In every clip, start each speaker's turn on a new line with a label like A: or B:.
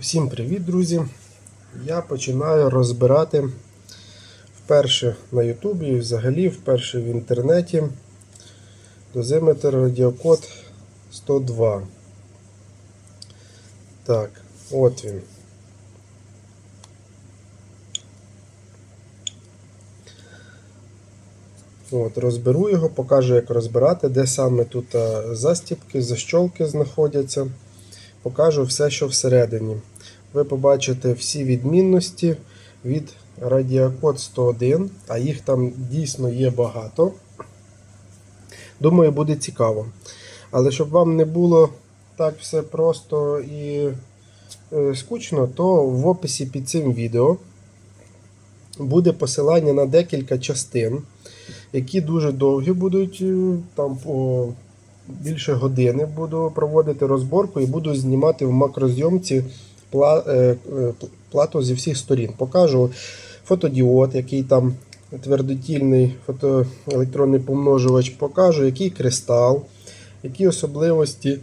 A: Всім привіт, друзі! Я починаю розбирати вперше на Ютубі і взагалі вперше в інтернеті дозиметр радіокод 102. Так, от він. От, Розберу його, покажу, як розбирати, де саме тут застіпки, защолки знаходяться. Покажу все, що всередині. Ви побачите всі відмінності від Radiacode 101, а їх там дійсно є багато. Думаю, буде цікаво. Але щоб вам не було так все просто і е, скучно, то в описі під цим відео буде посилання на декілька частин, які дуже довгі будуть, е, там по більше години буду проводити розборку і буду знімати в макрозйомці е, е, плату зі всіх сторін. Покажу фотодіод, який там твердотільний фотоелектронний помножувач, покажу, який кристал, які особливості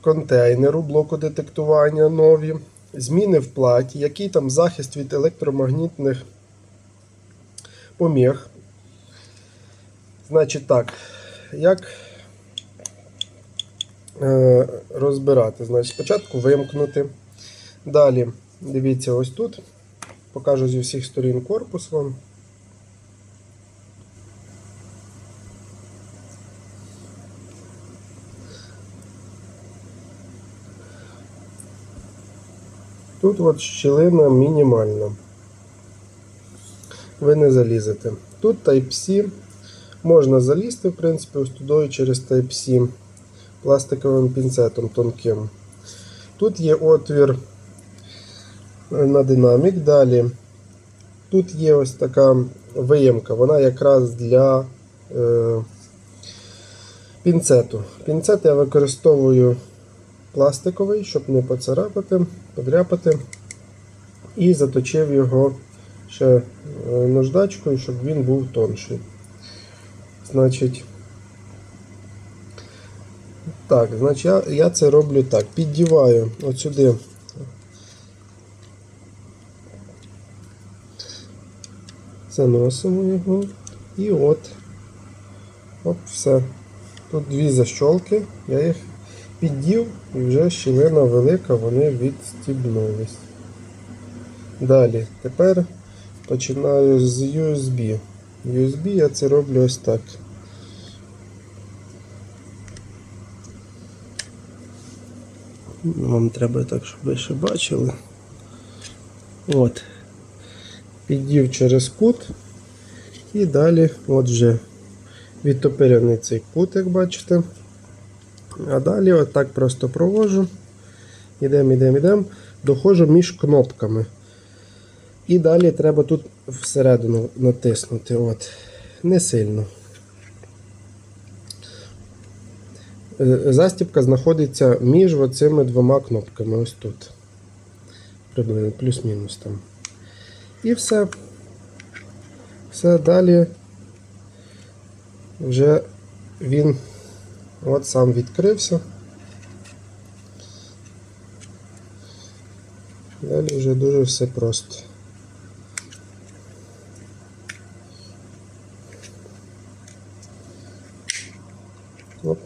A: контейнеру, блоку детектування нові, зміни в платі, який там захист від електромагнітних поміг. Значить так, як розбирати? Значить, спочатку вимкнути. Далі, дивіться, ось тут. Покажу зі всіх сторін корпус вам. Тут от щілина мінімальна. Ви не залізете. Тут Type-C. Можна залізти, в принципі, ось туди через Type-C пластиковим пінцетом тонким. Тут є отвір на динамік. Далі. Тут є ось така виємка, вона якраз для е, пінцету. Пінцет я використовую пластиковий, щоб не поцарапати, подряпати. І заточив його ще е, наждачкою, щоб він був тонший. Значить, так, значить я, це роблю так. Піддіваю от сюди заносимо його і от, от все. Тут дві защолки, я їх піддів і вже щілина велика, вони відстібнулись. Далі, тепер починаю з USB. USB я це роблю ось так. Вам треба так, щоб ви ще бачили. От. Піддів через кут. І далі от відтопирений цей кут, як бачите. А далі отак просто провожу. Ідемо, ідемо, ідемо. Доходжу між кнопками. І далі треба тут всередину натиснути. От. Не сильно. Е, Застібка знаходиться між оцими двома кнопками. Ось тут. Приблизно, плюс-мінус там. І все. Все далі вже він от сам відкрився. Далі вже дуже все просто. От,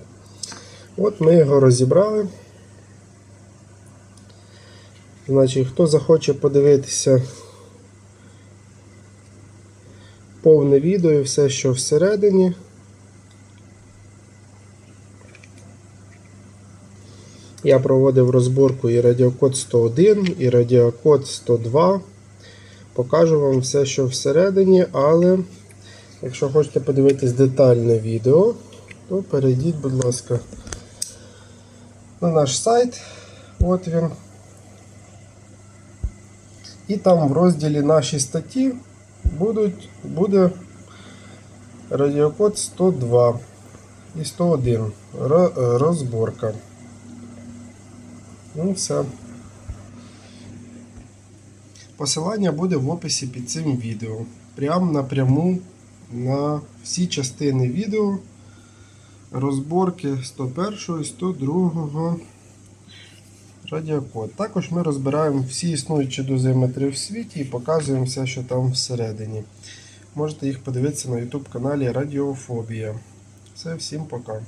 A: от ми його розібрали. Значить, хто захоче подивитися повне відео і все, що всередині. Я проводив розборку і радіокод 101, і радіокод 102. Покажу вам все, що всередині, але якщо хочете подивитись детальне відео, то перейдіть, будь ласка, на наш сайт. От він. І там в розділі наші статті будуть, буде радіокод 102 і 101. Розборка. Ну, все. Посилання буде в описі під цим відео. Прямо напряму на всі частини відео. Розборки 101 і 102 Радіокод. Також ми розбираємо всі існуючі дозиметри в світі і показуємо все, що там всередині. Можете їх подивитися на YouTube каналі Радіофобія. Все, всім пока.